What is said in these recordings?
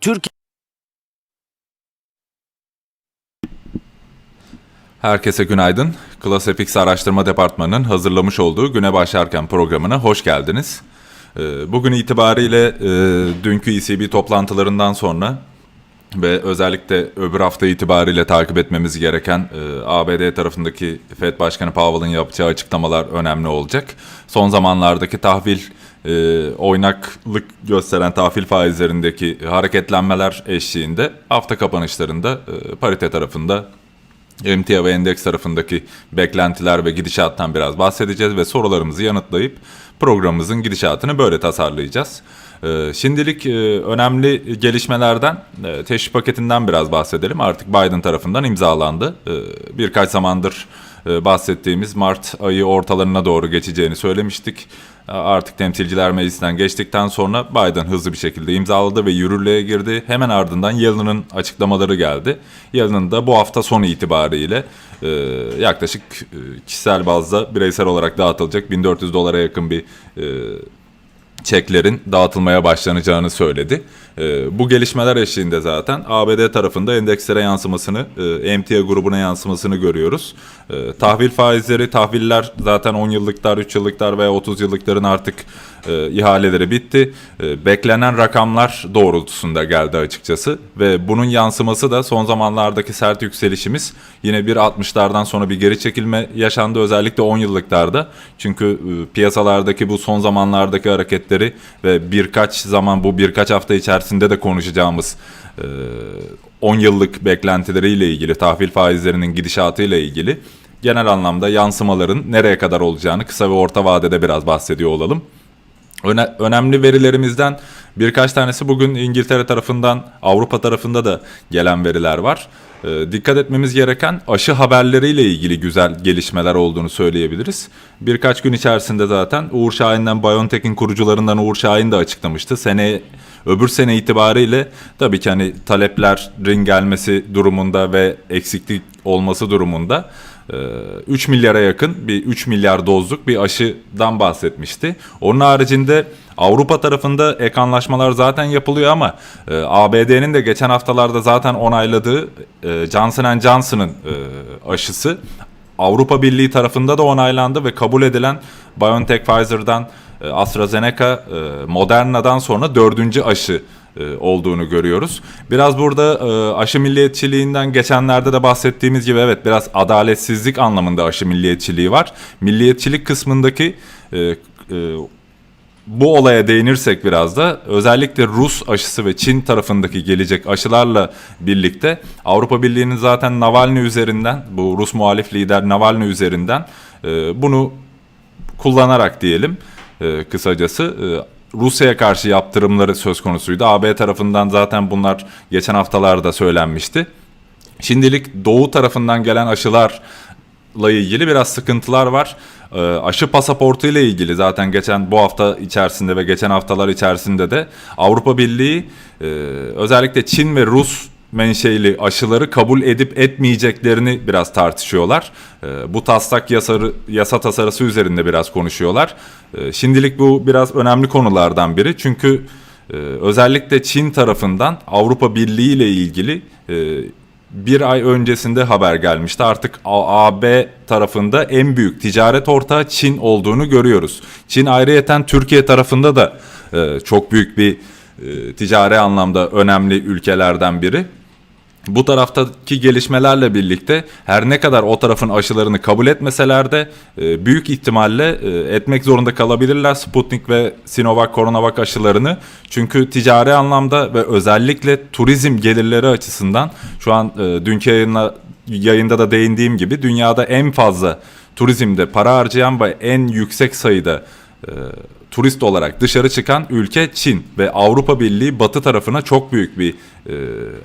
Türkiye Herkese günaydın. Class FX Araştırma Departmanı'nın hazırlamış olduğu Güne Başlarken programına hoş geldiniz. Ee, Bugün itibariyle e, dünkü ECB toplantılarından sonra ve özellikle öbür hafta itibariyle takip etmemiz gereken e, ABD tarafındaki Fed Başkanı Powell'ın yapacağı açıklamalar önemli olacak. Son zamanlardaki tahvil e, oynaklık gösteren tahvil faizlerindeki hareketlenmeler eşliğinde hafta kapanışlarında e, parite tarafında emtia ve endeks tarafındaki beklentiler ve gidişattan biraz bahsedeceğiz ve sorularımızı yanıtlayıp programımızın gidişatını böyle tasarlayacağız. Ee, Şimdilik e, önemli gelişmelerden, e, teşvik paketinden biraz bahsedelim. Artık Biden tarafından imzalandı. Birkaç zamandır e, bahsettiğimiz Mart ayı ortalarına doğru geçeceğini söylemiştik. Artık temsilciler meclisinden geçtikten sonra Biden hızlı bir şekilde imzaladı ve yürürlüğe girdi. Hemen ardından Yellen'ın açıklamaları geldi. Yellen'ın da bu hafta sonu itibariyle e, yaklaşık e, kişisel bazda bireysel olarak dağıtılacak 1400 dolara yakın bir e, çeklerin dağıtılmaya başlanacağını söyledi. Ee, bu gelişmeler eşliğinde zaten ABD tarafında endekslere yansımasını, e, emtia grubuna yansımasını görüyoruz. Ee, tahvil faizleri, tahviller zaten 10 yıllıklar, 3 yıllıklar veya 30 yıllıkların artık e, ihaleleri bitti. E, beklenen rakamlar doğrultusunda geldi açıkçası ve bunun yansıması da son zamanlardaki sert yükselişimiz yine 1.60'lardan sonra bir geri çekilme yaşandı özellikle 10 yıllıklarda. Çünkü e, piyasalardaki bu son zamanlardaki hareketleri ve birkaç zaman bu birkaç hafta içerisinde de konuşacağımız e, 10 yıllık beklentileriyle ilgili, tahvil faizlerinin gidişatıyla ilgili genel anlamda yansımaların nereye kadar olacağını kısa ve orta vadede biraz bahsediyor olalım. Öne- önemli verilerimizden birkaç tanesi bugün İngiltere tarafından, Avrupa tarafında da gelen veriler var. Ee, dikkat etmemiz gereken aşı haberleriyle ilgili güzel gelişmeler olduğunu söyleyebiliriz. Birkaç gün içerisinde zaten Uğur Şahin'den BioNTech'in kurucularından Uğur Şahin de açıklamıştı. Sene öbür sene itibariyle tabii ki hani taleplerin gelmesi durumunda ve eksiklik olması durumunda 3 milyara yakın bir 3 milyar dozluk bir aşıdan bahsetmişti. Onun haricinde Avrupa tarafında ek anlaşmalar zaten yapılıyor ama e, ABD'nin de geçen haftalarda zaten onayladığı e, Johnson Johnson'ın e, aşısı Avrupa Birliği tarafında da onaylandı ve kabul edilen BioNTech Pfizer'dan e, AstraZeneca, e, Moderna'dan sonra dördüncü aşı olduğunu görüyoruz. Biraz burada e, aşı milliyetçiliğinden geçenlerde de bahsettiğimiz gibi evet biraz adaletsizlik anlamında aşı milliyetçiliği var. Milliyetçilik kısmındaki e, e, bu olaya değinirsek biraz da özellikle Rus aşısı ve Çin tarafındaki gelecek aşılarla birlikte Avrupa Birliği'nin zaten Navalny üzerinden bu Rus muhalif lider Navalny üzerinden e, bunu kullanarak diyelim e, kısacası e, Rusya'ya karşı yaptırımları söz konusuydu. AB tarafından zaten bunlar geçen haftalarda söylenmişti. Şimdilik doğu tarafından gelen aşılarla ilgili biraz sıkıntılar var. Ee, aşı pasaportu ile ilgili zaten geçen bu hafta içerisinde ve geçen haftalar içerisinde de Avrupa Birliği e, özellikle Çin ve Rus menşeili aşıları kabul edip etmeyeceklerini biraz tartışıyorlar. Ee, bu taslak yasarı, yasa tasarısı üzerinde biraz konuşuyorlar. Ee, şimdilik bu biraz önemli konulardan biri çünkü e, özellikle Çin tarafından Avrupa Birliği ile ilgili e, bir ay öncesinde haber gelmişti. Artık AB tarafında en büyük ticaret ortağı Çin olduğunu görüyoruz. Çin ayrıyeten Türkiye tarafında da e, çok büyük bir e, ticari anlamda önemli ülkelerden biri. Bu taraftaki gelişmelerle birlikte her ne kadar o tarafın aşılarını kabul etmeseler de e, büyük ihtimalle e, etmek zorunda kalabilirler Sputnik ve Sinovac Coronavac aşılarını. Çünkü ticari anlamda ve özellikle turizm gelirleri açısından şu an e, dünkü yayınla, yayında da değindiğim gibi dünyada en fazla turizmde para harcayan ve en yüksek sayıda turist olarak dışarı çıkan ülke Çin ve Avrupa Birliği batı tarafına çok büyük bir e,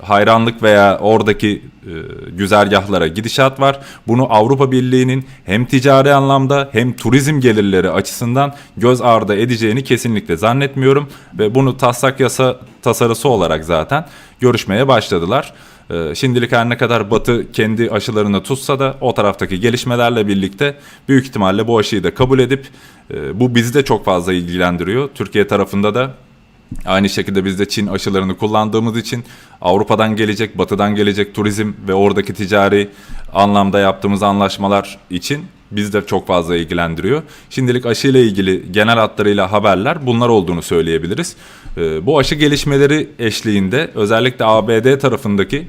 hayranlık veya oradaki e, güzergahlara gidişat var. Bunu Avrupa Birliği'nin hem ticari anlamda hem turizm gelirleri açısından göz ardı edeceğini kesinlikle zannetmiyorum ve bunu taslak yasa tasarısı olarak zaten görüşmeye başladılar. Ee, Şimdilik her ne kadar Batı kendi aşılarını tutsa da o taraftaki gelişmelerle birlikte büyük ihtimalle bu aşıyı da kabul edip e, bu bizi de çok fazla ilgilendiriyor. Türkiye tarafında da aynı şekilde biz de Çin aşılarını kullandığımız için Avrupa'dan gelecek, Batı'dan gelecek turizm ve oradaki ticari anlamda yaptığımız anlaşmalar için biz de çok fazla ilgilendiriyor. Şimdilik aşı ile ilgili genel hatlarıyla haberler bunlar olduğunu söyleyebiliriz. Ee, Bu aşı gelişmeleri eşliğinde özellikle ABD tarafındaki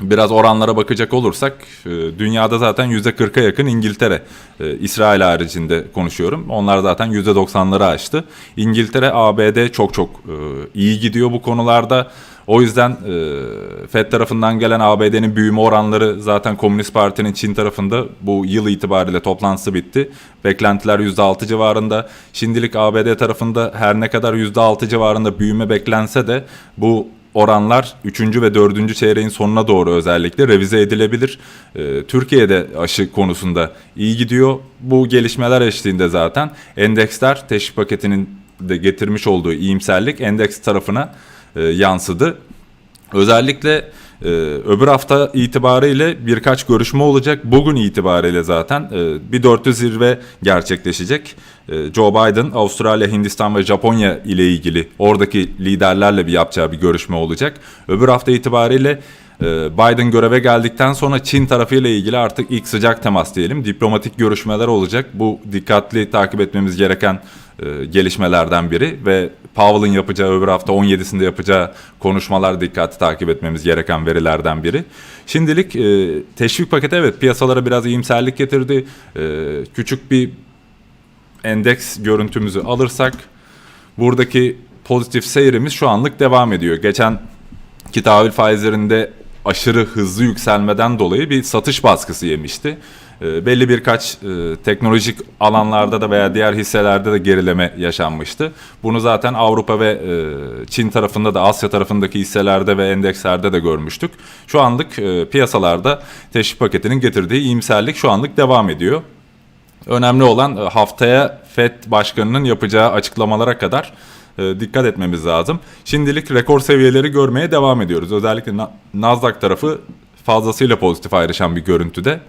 biraz oranlara bakacak olursak e, dünyada zaten %40'a yakın İngiltere, e, İsrail haricinde konuşuyorum. Onlar zaten %90'ları aştı. İngiltere, ABD çok çok e, iyi gidiyor bu konularda. O yüzden FED tarafından gelen ABD'nin büyüme oranları zaten Komünist Parti'nin Çin tarafında bu yıl itibariyle toplantısı bitti. Beklentiler %6 civarında. Şimdilik ABD tarafında her ne kadar %6 civarında büyüme beklense de bu oranlar 3. ve 4. çeyreğin sonuna doğru özellikle revize edilebilir. Ee, Türkiye'de aşı konusunda iyi gidiyor. Bu gelişmeler eşliğinde zaten endeksler teşvik paketinin de getirmiş olduğu iyimserlik endeks tarafına e, yansıdı. Özellikle e, öbür hafta itibariyle birkaç görüşme olacak. Bugün itibariyle zaten e, bir dörtlü zirve gerçekleşecek. E, Joe Biden Avustralya, Hindistan ve Japonya ile ilgili oradaki liderlerle bir yapacağı bir görüşme olacak. Öbür hafta itibariyle Biden göreve geldikten sonra Çin tarafıyla ilgili artık ilk sıcak temas diyelim. Diplomatik görüşmeler olacak. Bu dikkatli takip etmemiz gereken e, gelişmelerden biri ve Powell'ın yapacağı öbür hafta 17'sinde yapacağı konuşmalar dikkatli takip etmemiz gereken verilerden biri. Şimdilik e, teşvik paketi evet piyasalara biraz iyimserlik getirdi. E, küçük bir endeks görüntümüzü alırsak buradaki pozitif seyrimiz şu anlık devam ediyor. Geçen ki tahvil faizlerinde aşırı hızlı yükselmeden dolayı bir satış baskısı yemişti. E, belli birkaç e, teknolojik alanlarda da veya diğer hisselerde de gerileme yaşanmıştı. Bunu zaten Avrupa ve e, Çin tarafında da Asya tarafındaki hisselerde ve endekslerde de görmüştük. Şu anlık e, piyasalarda teşvik paketinin getirdiği iyimserlik şu anlık devam ediyor. Önemli olan e, haftaya FED başkanının yapacağı açıklamalara kadar e, dikkat etmemiz lazım. Şimdilik rekor seviyeleri görmeye devam ediyoruz. Özellikle Na- Nasdaq tarafı fazlasıyla pozitif ayrışan bir görüntüde.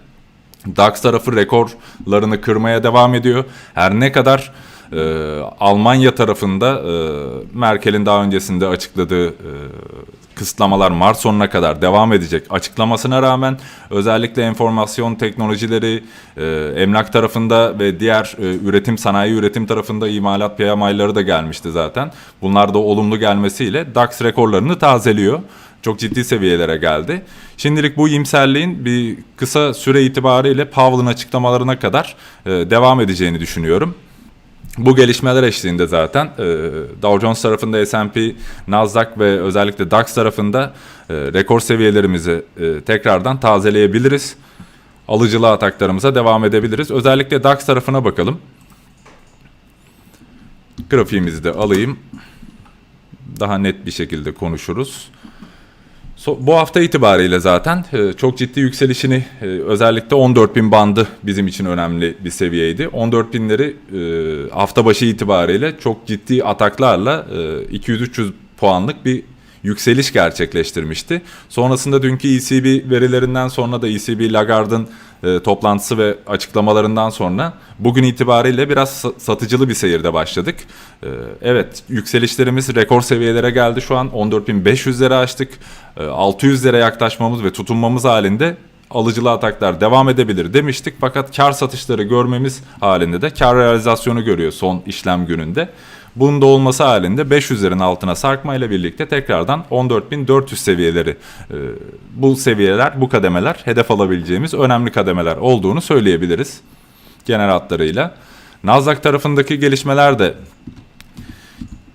DAX tarafı rekorlarını kırmaya devam ediyor. Her ne kadar e, Almanya tarafında e, Merkel'in daha öncesinde açıkladığı e, kısıtlamalar Mart sonuna kadar devam edecek açıklamasına rağmen özellikle enformasyon teknolojileri, e, emlak tarafında ve diğer e, üretim sanayi üretim tarafında imalat PMI'ları da gelmişti zaten. Bunlar da olumlu gelmesiyle DAX rekorlarını tazeliyor çok ciddi seviyelere geldi. Şimdilik bu iyimserliğin bir kısa süre itibariyle Powell'ın açıklamalarına kadar e, devam edeceğini düşünüyorum. Bu gelişmeler eşliğinde zaten e, Dow Jones tarafında S&P, Nasdaq ve özellikle DAX tarafında e, rekor seviyelerimizi e, tekrardan tazeleyebiliriz. Alıcılı ataklarımıza devam edebiliriz. Özellikle DAX tarafına bakalım. Grafiğimizi de alayım. Daha net bir şekilde konuşuruz. Bu hafta itibariyle zaten e, çok ciddi yükselişini e, özellikle 14.000 bandı bizim için önemli bir seviyeydi. 14.000'leri e, hafta başı itibariyle çok ciddi ataklarla e, 200-300 puanlık bir yükseliş gerçekleştirmişti. Sonrasında dünkü ECB verilerinden sonra da ECB Lagarde'ın e, toplantısı ve açıklamalarından sonra bugün itibariyle biraz sa- satıcılı bir seyirde başladık. E, evet yükselişlerimiz rekor seviyelere geldi şu an 14.500'leri aştık. E, 600'lere yaklaşmamız ve tutunmamız halinde alıcılı ataklar devam edebilir demiştik. Fakat kar satışları görmemiz halinde de kar realizasyonu görüyor son işlem gününde. Bunun da olması halinde 500'lerin altına sarkmayla birlikte tekrardan 14.400 seviyeleri e, bu seviyeler, bu kademeler hedef alabileceğimiz önemli kademeler olduğunu söyleyebiliriz genel hatlarıyla. Nasdaq tarafındaki gelişmeler de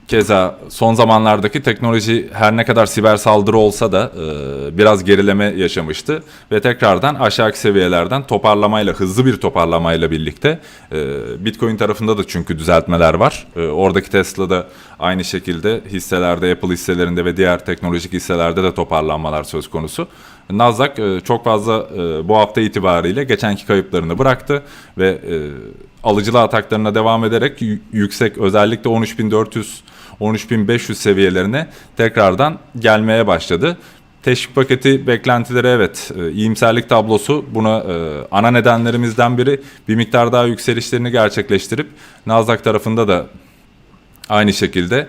Keza son zamanlardaki teknoloji her ne kadar siber saldırı olsa da e, biraz gerileme yaşamıştı ve tekrardan aşağıki seviyelerden toparlamayla hızlı bir toparlamayla birlikte e, Bitcoin tarafında da çünkü düzeltmeler var. E, oradaki Tesla'da aynı şekilde hisselerde Apple hisselerinde ve diğer teknolojik hisselerde de toparlanmalar söz konusu. Nasdaq e, çok fazla bu hafta itibariyle geçenki kayıplarını bıraktı ve alıcılı ataklarına devam ederek yüksek özellikle 13.400 13.500 seviyelerine tekrardan gelmeye başladı. Teşvik paketi beklentileri evet e, iyimserlik tablosu buna e, ana nedenlerimizden biri bir miktar daha yükselişlerini gerçekleştirip Nasdaq tarafında da aynı şekilde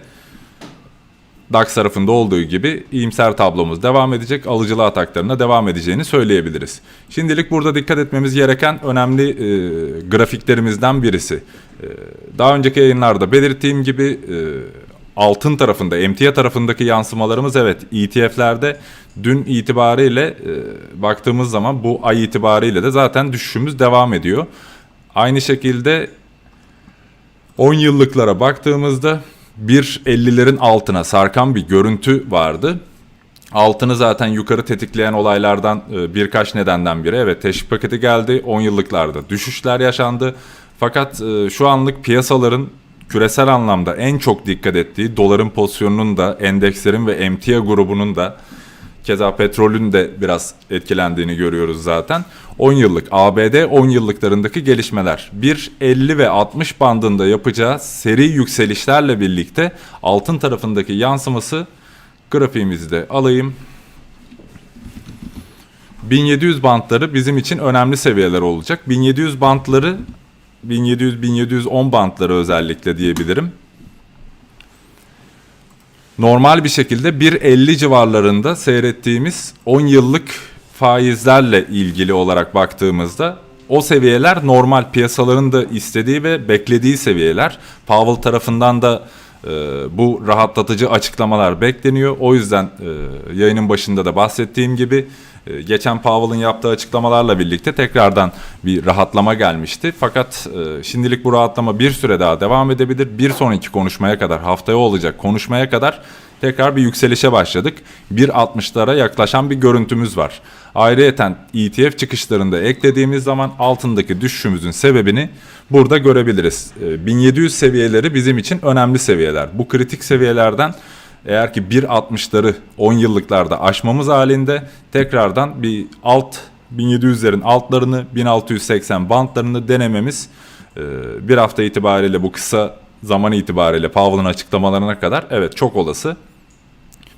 DAX tarafında olduğu gibi iyimser tablomuz devam edecek, alıcılı ataklarına devam edeceğini söyleyebiliriz. Şimdilik burada dikkat etmemiz gereken önemli e, grafiklerimizden birisi. E, daha önceki yayınlarda belirttiğim gibi e, altın tarafında, emtia tarafındaki yansımalarımız evet ETF'lerde dün itibariyle e, baktığımız zaman bu ay itibariyle de zaten düşüşümüz devam ediyor. Aynı şekilde 10 yıllıklara baktığımızda 1.50'lerin altına sarkan bir görüntü vardı. Altını zaten yukarı tetikleyen olaylardan e, birkaç nedenden biri. Evet teşvik paketi geldi. 10 yıllıklarda düşüşler yaşandı. Fakat e, şu anlık piyasaların küresel anlamda en çok dikkat ettiği doların pozisyonunun da endekslerin ve emtia grubunun da Keza petrolün de biraz etkilendiğini görüyoruz zaten. 10 yıllık ABD 10 yıllıklarındaki gelişmeler 1.50 ve 60 bandında yapacağı seri yükselişlerle birlikte altın tarafındaki yansıması grafiğimizi de alayım. 1700 bantları bizim için önemli seviyeler olacak. 1700 bantları 1700-1710 bantları özellikle diyebilirim normal bir şekilde 1.50 civarlarında seyrettiğimiz 10 yıllık faizlerle ilgili olarak baktığımızda o seviyeler normal piyasaların da istediği ve beklediği seviyeler. Powell tarafından da e, bu rahatlatıcı açıklamalar bekleniyor. O yüzden e, yayının başında da bahsettiğim gibi geçen Powell'ın yaptığı açıklamalarla birlikte tekrardan bir rahatlama gelmişti. Fakat e, şimdilik bu rahatlama bir süre daha devam edebilir. Bir sonraki konuşmaya kadar, haftaya olacak konuşmaya kadar tekrar bir yükselişe başladık. 1.60'lara yaklaşan bir görüntümüz var. Ayrıyeten ETF çıkışlarında eklediğimiz zaman altındaki düşüşümüzün sebebini burada görebiliriz. E, 1700 seviyeleri bizim için önemli seviyeler. Bu kritik seviyelerden eğer ki 1.60'ları 10 yıllıklarda aşmamız halinde tekrardan bir alt 1700'lerin altlarını 1680 bantlarını denememiz e, bir hafta itibariyle bu kısa zaman itibariyle Powell'ın açıklamalarına kadar evet çok olası.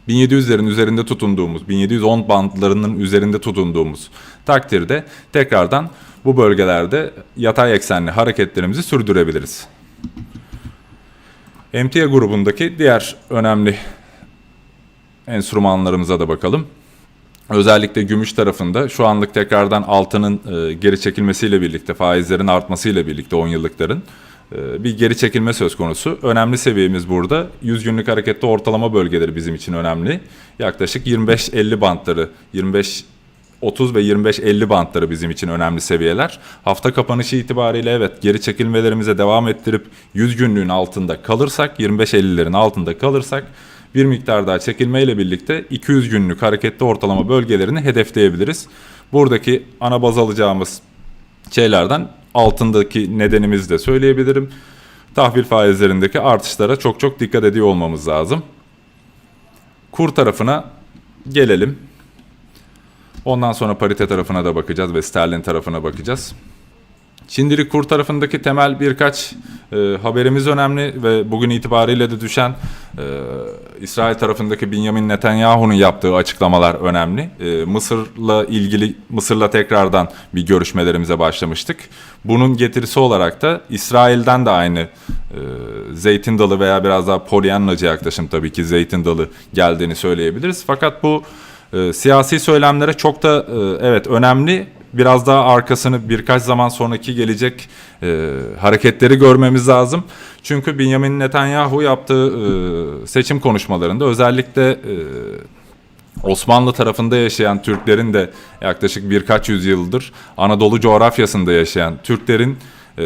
1700'lerin üzerinde tutunduğumuz, 1710 bantlarının üzerinde tutunduğumuz takdirde tekrardan bu bölgelerde yatay eksenli hareketlerimizi sürdürebiliriz. MTA grubundaki diğer önemli enstrümanlarımıza da bakalım. Özellikle gümüş tarafında şu anlık tekrardan altının e, geri çekilmesiyle birlikte faizlerin artmasıyla birlikte 10 yıllıkların e, bir geri çekilme söz konusu. Önemli seviyemiz burada 100 günlük harekette ortalama bölgeleri bizim için önemli. Yaklaşık 25-50 bantları 25 30 ve 25-50 bantları bizim için önemli seviyeler. Hafta kapanışı itibariyle evet geri çekilmelerimize devam ettirip 100 günlüğün altında kalırsak 25-50'lerin altında kalırsak bir miktar daha çekilmeyle birlikte 200 günlük hareketli ortalama bölgelerini hedefleyebiliriz. Buradaki ana baz alacağımız şeylerden altındaki nedenimizi de söyleyebilirim. Tahvil faizlerindeki artışlara çok çok dikkat ediyor olmamız lazım. Kur tarafına gelelim. Ondan sonra parite tarafına da bakacağız ve sterlin tarafına bakacağız. Şimdilik kur tarafındaki temel birkaç e, haberimiz önemli ve bugün itibariyle de düşen e, İsrail tarafındaki Benjamin Netanyahu'nun yaptığı açıklamalar önemli. E, Mısır'la ilgili Mısır'la tekrardan bir görüşmelerimize başlamıştık. Bunun getirisi olarak da İsrail'den de aynı e, zeytin dalı veya biraz daha polyanlacı yaklaşım tabii ki zeytin dalı geldiğini söyleyebiliriz. Fakat bu e, siyasi söylemlere çok da e, evet önemli biraz daha arkasını birkaç zaman sonraki gelecek e, hareketleri görmemiz lazım. Çünkü Benjamin Netanyahu yaptığı e, seçim konuşmalarında özellikle e, Osmanlı tarafında yaşayan Türklerin de yaklaşık birkaç yüzyıldır Anadolu coğrafyasında yaşayan Türklerin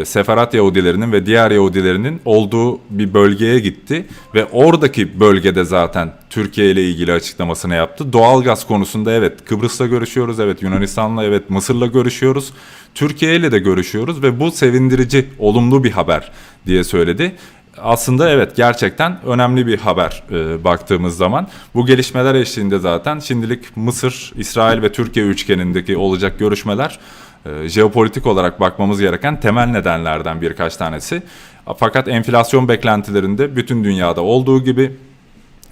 Seferat Yahudilerinin ve diğer Yahudilerinin olduğu bir bölgeye gitti ve oradaki bölgede zaten Türkiye ile ilgili açıklamasını yaptı. Doğalgaz konusunda evet Kıbrıs'la görüşüyoruz, evet Yunanistan'la, evet Mısır'la görüşüyoruz. Türkiye ile de görüşüyoruz ve bu sevindirici, olumlu bir haber diye söyledi aslında evet gerçekten önemli bir haber e, baktığımız zaman. Bu gelişmeler eşliğinde zaten şimdilik Mısır, İsrail ve Türkiye üçgenindeki olacak görüşmeler e, jeopolitik olarak bakmamız gereken temel nedenlerden birkaç tanesi. Fakat enflasyon beklentilerinde bütün dünyada olduğu gibi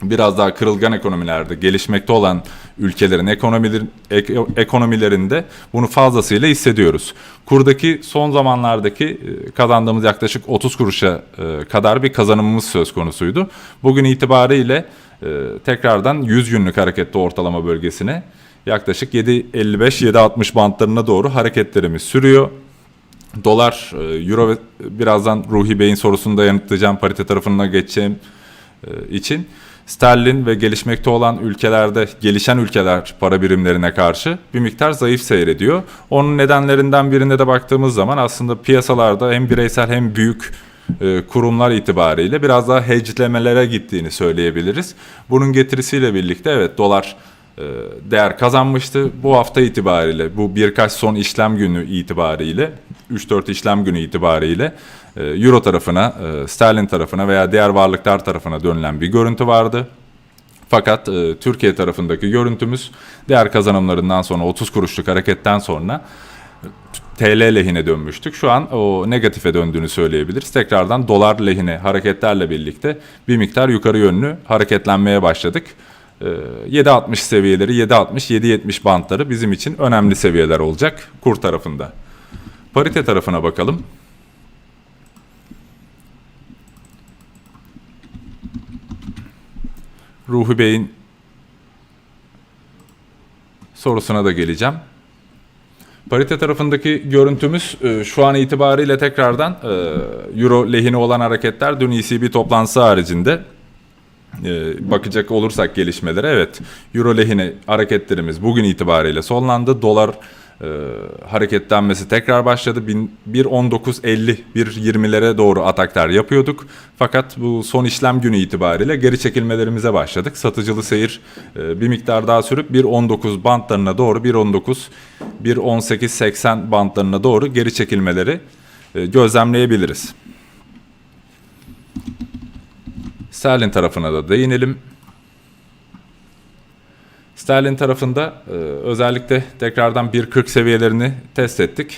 biraz daha kırılgan ekonomilerde gelişmekte olan ülkelerin ekonomiler, ek- ekonomilerinde bunu fazlasıyla hissediyoruz. Kurdaki son zamanlardaki e, kazandığımız yaklaşık 30 kuruşa e, kadar bir kazanımımız söz konusuydu. Bugün itibariyle e, tekrardan 100 günlük hareketli ortalama bölgesine yaklaşık 7.55-7.60 bantlarına doğru hareketlerimiz sürüyor. Dolar, e, euro ve birazdan Ruhi Bey'in sorusunu da yanıtlayacağım parite tarafına geçeceğim e, için sterlin ve gelişmekte olan ülkelerde gelişen ülkeler para birimlerine karşı bir miktar zayıf seyrediyor. Onun nedenlerinden birine de baktığımız zaman aslında piyasalarda hem bireysel hem büyük e, kurumlar itibariyle biraz daha hedgelemelere gittiğini söyleyebiliriz. Bunun getirisiyle birlikte evet dolar değer kazanmıştı. Bu hafta itibariyle bu birkaç son işlem günü itibariyle 3-4 işlem günü itibariyle e, Euro tarafına, e, Sterlin tarafına veya diğer varlıklar tarafına dönülen bir görüntü vardı. Fakat e, Türkiye tarafındaki görüntümüz değer kazanımlarından sonra 30 kuruşluk hareketten sonra TL lehine dönmüştük. Şu an o negatife döndüğünü söyleyebiliriz. Tekrardan dolar lehine hareketlerle birlikte bir miktar yukarı yönlü hareketlenmeye başladık. Ee, 7.60 seviyeleri, 7.60-7.70 bantları bizim için önemli seviyeler olacak kur tarafında. Parite tarafına bakalım. Ruhi Bey'in sorusuna da geleceğim. Parite tarafındaki görüntümüz e, şu an itibariyle tekrardan e, Euro lehine olan hareketler dün ECB toplantısı haricinde bakacak olursak gelişmelere evet Euro lehine hareketlerimiz bugün itibariyle sonlandı. Dolar e, hareketlenmesi tekrar başladı. Bin- 1.19.50 1.20'lere doğru ataklar yapıyorduk. Fakat bu son işlem günü itibariyle geri çekilmelerimize başladık. Satıcılı seyir e, bir miktar daha sürüp 1.19 bantlarına doğru 1.19 1.18.80 bantlarına doğru geri çekilmeleri e, gözlemleyebiliriz. Sterlin tarafına da değinelim. Sterlin tarafında e, özellikle tekrardan 1.40 seviyelerini test ettik.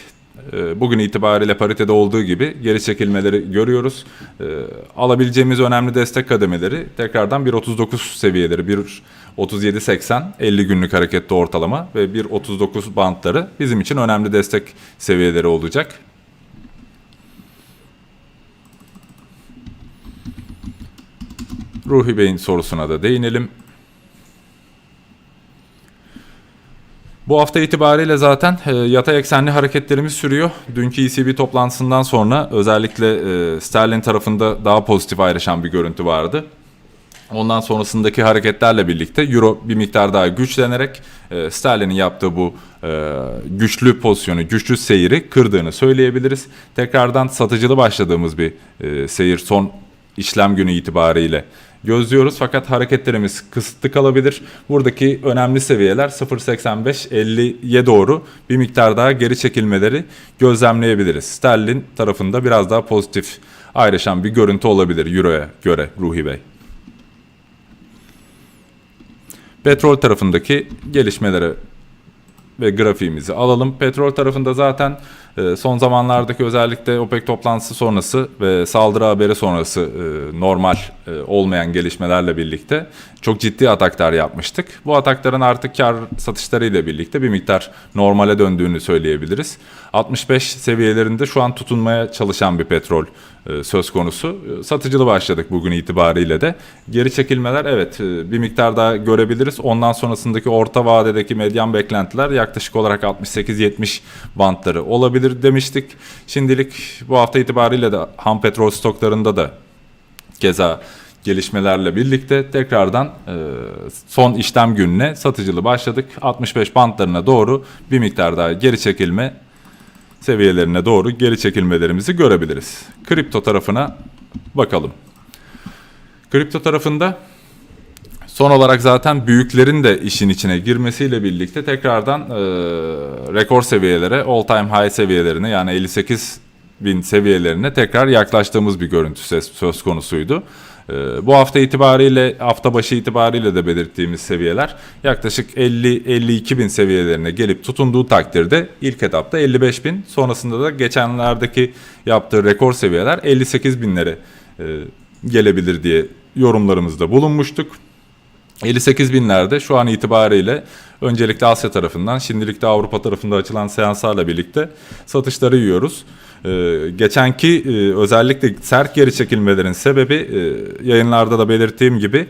E, bugün itibariyle paritede olduğu gibi geri çekilmeleri görüyoruz. E, alabileceğimiz önemli destek kademeleri tekrardan 1.39 seviyeleri, 1.37.80 50 günlük hareketli ortalama ve 1.39 bantları bizim için önemli destek seviyeleri olacak. Ruhi Bey'in sorusuna da değinelim. Bu hafta itibariyle zaten e, yatay eksenli hareketlerimiz sürüyor. Dünkü ECB toplantısından sonra özellikle e, sterlin tarafında daha pozitif ayrışan bir görüntü vardı. Ondan sonrasındaki hareketlerle birlikte euro bir miktar daha güçlenerek e, sterlinin yaptığı bu e, güçlü pozisyonu, güçlü seyri kırdığını söyleyebiliriz. Tekrardan satıcılı başladığımız bir e, seyir son işlem günü itibariyle gözlüyoruz fakat hareketlerimiz kısıtlı kalabilir. Buradaki önemli seviyeler 0.85-50'ye doğru bir miktar daha geri çekilmeleri gözlemleyebiliriz. Sterlin tarafında biraz daha pozitif ayrışan bir görüntü olabilir Euro'ya göre Ruhi Bey. Petrol tarafındaki gelişmelere ve grafiğimizi alalım. Petrol tarafında zaten son zamanlardaki özellikle OPEC toplantısı sonrası ve saldırı haberi sonrası e, normal e, olmayan gelişmelerle birlikte çok ciddi ataklar yapmıştık. Bu atakların artık kar satışlarıyla birlikte bir miktar normale döndüğünü söyleyebiliriz. 65 seviyelerinde şu an tutunmaya çalışan bir petrol söz konusu. E, Satıcılı başladık bugün itibariyle de. Geri çekilmeler evet e, bir miktar daha görebiliriz. Ondan sonrasındaki orta vadedeki medyan beklentiler yaklaşık olarak 68-70 bantları olabilir demiştik. Şimdilik bu hafta itibariyle de ham petrol stoklarında da keza gelişmelerle birlikte tekrardan e, son işlem gününe satıcılı başladık. 65 bantlarına doğru bir miktar daha geri çekilme seviyelerine doğru geri çekilmelerimizi görebiliriz. Kripto tarafına bakalım. Kripto tarafında son olarak zaten büyüklerin de işin içine girmesiyle birlikte tekrardan e, rekor seviyelere, all time high seviyelerine yani 58 bin seviyelerine tekrar yaklaştığımız bir görüntü söz, konusuydu. E, bu hafta itibariyle, hafta başı itibariyle de belirttiğimiz seviyeler yaklaşık 50-52 bin seviyelerine gelip tutunduğu takdirde ilk etapta 55 bin, sonrasında da geçenlerdeki yaptığı rekor seviyeler 58 binlere e, gelebilir diye yorumlarımızda bulunmuştuk. 58 binlerde şu an itibariyle öncelikle Asya tarafından şimdilik de Avrupa tarafında açılan seanslarla birlikte satışları yiyoruz. Ee, geçenki e, özellikle sert geri çekilmelerin sebebi e, yayınlarda da belirttiğim gibi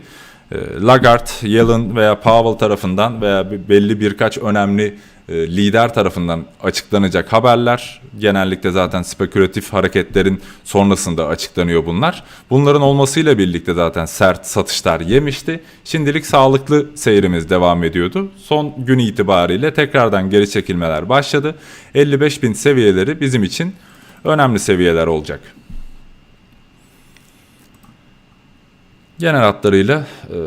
e, Lagarde, Yellen veya Powell tarafından veya belli birkaç önemli e, lider tarafından açıklanacak haberler. Genellikle zaten spekülatif hareketlerin sonrasında açıklanıyor bunlar. Bunların olmasıyla birlikte zaten sert satışlar yemişti. Şimdilik sağlıklı seyrimiz devam ediyordu. Son gün itibariyle tekrardan geri çekilmeler başladı. 55 bin seviyeleri bizim için önemli seviyeler olacak. Genel hatlarıyla e,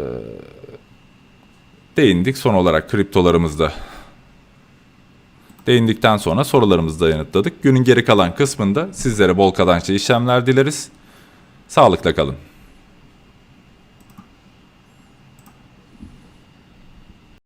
değindik. Son olarak kriptolarımızda değindikten sonra sorularımızı da yanıtladık. Günün geri kalan kısmında sizlere bol kazançlı işlemler dileriz. Sağlıkla kalın.